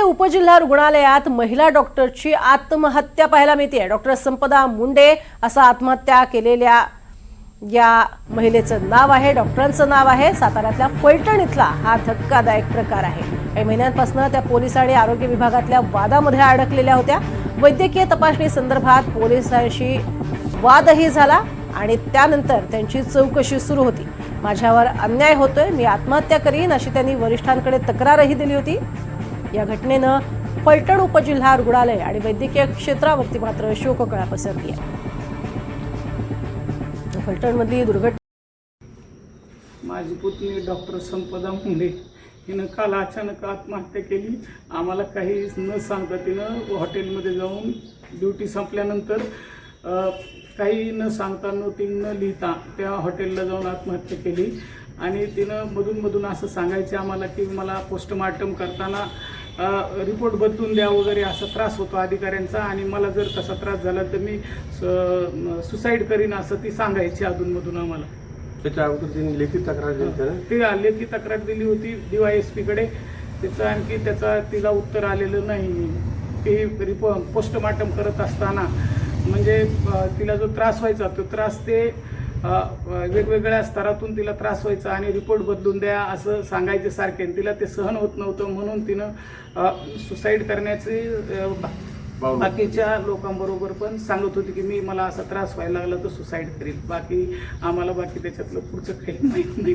उपजिल्हा रुग्णालयात महिला डॉक्टरची आत्महत्या पाहायला मिळते डॉक्टर संपदा मुंडे असा आत्महत्या केलेल्या या महिलेचं नाव आहे डॉक्टरांचं नाव आहे. साताऱ्यातल्या फलटण इथला हा धक्कादायक प्रकार आहे. काही महिन्यांपासून त्या पोलीस आणि आरोग्य विभागातल्या वादामध्ये अडकलेल्या होत्या. वैद्यकीय तपासणी संदर्भात पोलिसांशी वादही झाला आणि त्यानंतर त्यांची चौकशी सुरू होती. माझ्यावर अन्याय होतोय मी आत्महत्या करीन अशी त्यांनी वरिष्ठांकडे तक्रारही दिली होती. या घटनेनं फलटण उपजिल्हा रुग्णालय आणि वैद्यकीय क्षेत्रावरती मात्र शोककळा पसरली आहे फलटणमधली दुर्घटना माझी पुतणी डॉक्टर संपदा मुंडे हिनं काल अचानक आत्महत्या केली. आम्हाला काही न सांगता तिनं हॉटेलमध्ये जाऊन ड्युटी संपल्यानंतर काही न सांगता नोटिंग न लिहिता त्या हॉटेलला जाऊन आत्महत्या केली. आणि तिनं मधून मधून असं सांगायचे आम्हाला की मला पोस्टमार्टम करताना रिपोर्ट बदलून द्या वगैरे असा त्रास होतो अधिकाऱ्यांचा. आणि मला जर तसा त्रास झाला तर मी सुसाईड करीन असं ती सांगायची अधूनमधून आम्हाला. त्याच्या अगोदर त्यांनी लेखी तक्रार दिली ती लेखी तक्रार दिली होती डीवायएसपी कडे. त्याचं आणखी त्याचा तिला उत्तर आलेलं नाही. ती रिपो पोस्टमार्टम करत असताना म्हणजे तिला जो त्रास व्हायचा तो त्रास ते वेगवेगळ्या स्तरातून तिला त्रास व्हायचा आणि रिपोर्ट बदलून द्या असं सांगायचे सारखे. आणि तिला ते सहन होत नव्हतं म्हणून तिनं सुसाईड करण्याचे. बाकीच्या लोकांबरोबर पण सांगत होती की मी मला असा त्रास व्हायला लागला तर सुसाईड करील बाकी आम्हाला बाकी त्याच्यातलं पुढचं काही माहीत नाही.